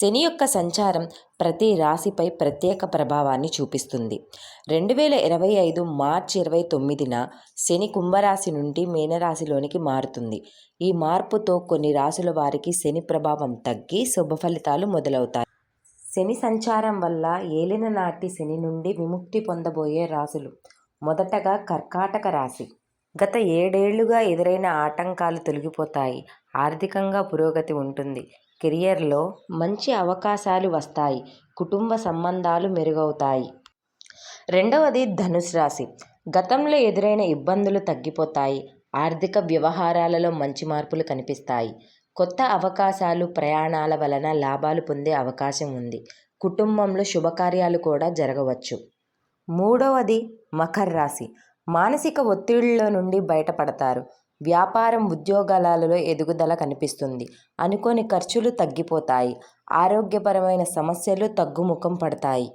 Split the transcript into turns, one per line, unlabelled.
శని యొక్క సంచారం ప్రతి రాశిపై ప్రత్యేక ప్రభావాన్ని చూపిస్తుంది. రెండు వేల ఇరవై ఐదు మార్చి ఇరవై తొమ్మిదిన శని కుంభరాశి నుండి మీనరాశిలోనికి మారుతుంది. ఈ మార్పుతో కొన్ని రాశుల వారికి శని ప్రభావం తగ్గి శుభ ఫలితాలు మొదలవుతాయి. శని సంచారం వల్ల ఏలిన నాటి శని నుండి విముక్తి పొందబోయే రాశులు. మొదటగా కర్కాటక రాశి. గత ఏడేళ్ళుగా ఎదురైన ఆటంకాలు తొలగిపోతాయి. ఆర్థికంగా పురోగతి ఉంటుంది. కెరియర్లో మంచి అవకాశాలు వస్తాయి. కుటుంబ సంబంధాలు మెరుగవుతాయి. రెండవది ధనుసు రాశి. గతంలో ఎదురైన ఇబ్బందులు తగ్గిపోతాయి. ఆర్థిక వ్యవహారాలలో మంచి మార్పులు కనిపిస్తాయి. కొత్త అవకాశాలు ప్రయాణాల వలన లాభాలు పొందే అవకాశం ఉంది. కుటుంబంలో శుభకార్యాలు కూడా జరగవచ్చు. మూడవది మకర రాశి. మానసిక ఒత్తిడిలో నుండి బయటపడతారు. వ్యాపారం ఉద్యోగాలలో ఎదుగుదల కనిపిస్తుంది. అనుకోని ఖర్చులు తగ్గిపోతాయి. ఆరోగ్యపరమైన సమస్యలు తగ్గుముఖం పడతాయి.